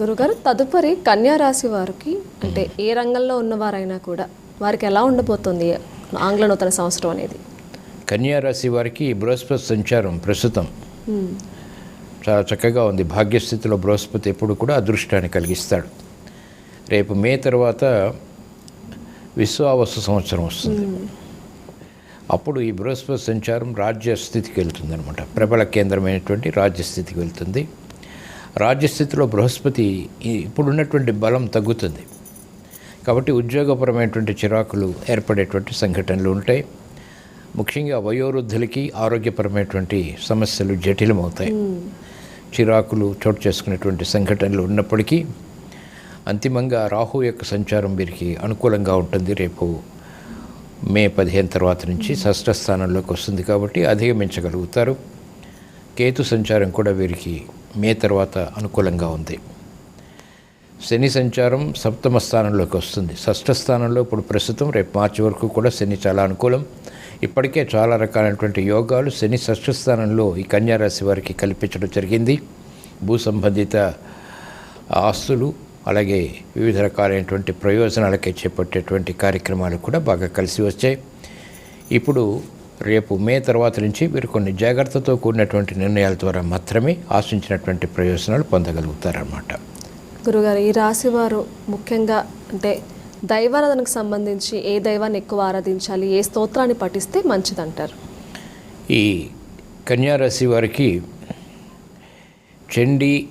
గురుగారు తదుపరి కన్యా రాశి వారికి అంటే ఏ రంగంలో ఉన్నవారైనా కూడా వారికి ఎలా ఉండబోతుంది ఆంగ్ల నూతన సంవత్సరం అనేది? కన్యా రాశి వారికి బృహస్పతి సంచారం ప్రస్తుతం. చాలా చక్కగా ఉంది. భాగ్యస్థితిలో బృహస్పతి ఎప్పుడు కూడా అదృష్టాన్ని కలిగిస్తాడు. రేపు మే తర్వాత విశ్వావస్తు సంవత్సరం వస్తుంది. అప్పుడు ఈ బృహస్పతి సంచారం రాజ్య స్థితికి వెళ్తుంది అనమాట ప్రబల కేంద్రమైనటువంటి రాజ్యస్థితికి వెళ్తుంది. రాజ్యస్థితిలో బృహస్పతి ఇప్పుడున్నటువంటి బలం తగ్గుతుంది. కాబట్టి ఉద్యోగపరమైనటువంటి చిరాకులు ఏర్పడేటువంటి సంఘటనలు ఉంటాయి. ముఖ్యంగా వయోవృద్ధులకి ఆరోగ్యపరమైనటువంటి సమస్యలు జటిలమవుతాయి. చిరాకులు చోటు చేసుకునేటువంటి సంఘటనలు ఉన్నప్పటికీ అంతిమంగా రాహు యొక్క సంచారం వీరికి అనుకూలంగా ఉంటుంది. రేపు మే పదిహేను తర్వాత నుంచి షష్ఠ స్థానంలోకి వస్తుంది కాబట్టి అధిగమించగలుగుతారు. కేతు సంచారం కూడా వీరికి మే తర్వాత అనుకూలంగా ఉంది. శని సంచారం సప్తమ స్థానంలోకి వస్తుంది. షష్ఠ స్థానంలో ఇప్పుడు ప్రస్తుతం రేపు మార్చి వరకు కూడా శని చాలా అనుకూలం. ఇప్పటికే చాలా రకాలైనటువంటి యోగాలు శని షష్ఠ స్థానంలో ఈ కన్యారాశి వారికి కల్పించడం జరిగింది. భూ సంబంధిత ఆస్తులు అలాగే వివిధ రకాలైనటువంటి ప్రయోజనాలకే చేపట్టేటువంటి కార్యక్రమాలు కూడా బాగా కలిసి వచ్చాయి. ఇప్పుడు రేపు మే తర్వాత నుంచి మీరు కొన్ని జాగ్రత్తతో కూడినటువంటి నిర్ణయాల ద్వారా మాత్రమే ఆశించినటువంటి ప్రయోజనాలు పొందగలుగుతారన్నమాట. గురుగారు ఈ రాశి వారు ముఖ్యంగా అంటే దైవారాధనకు సంబంధించి ఏ దైవాన్ని ఎక్కువ ఆరాధించాలి ఏ స్తోత్రాన్ని పఠిస్తే మంచిదంటారు? ఈ కన్యారాశి వారికి చండీ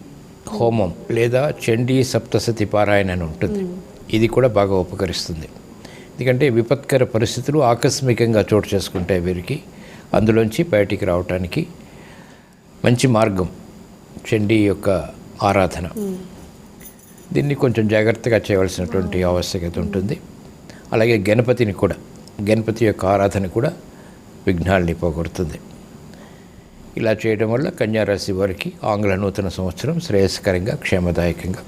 హోమం లేదా చండీ సప్తసతి పారాయణ అని ఉంటుంది ఇది కూడా బాగా ఉపకరిస్తుంది. ఎందుకంటే విపత్కర పరిస్థితులు ఆకస్మికంగా చోటు చేసుకుంటాయి వీరికి. అందులోంచి బయటికి రావటానికి మంచి మార్గం చండీ యొక్క ఆరాధన. దీన్ని కొంచెం జాగ్రత్తగా చేయవలసినటువంటి ఆవశ్యకత ఉంటుంది. అలాగే గణపతిని కూడా గణపతి యొక్క ఆరాధన కూడా విఘ్నాల్ని పోగొడుతుంది. ఇలా చేయడం వల్ల కన్యారాశి వారికి ఆంగ్ల నూతన సంవత్సరం శ్రేయస్కరంగా క్షేమదాయకంగా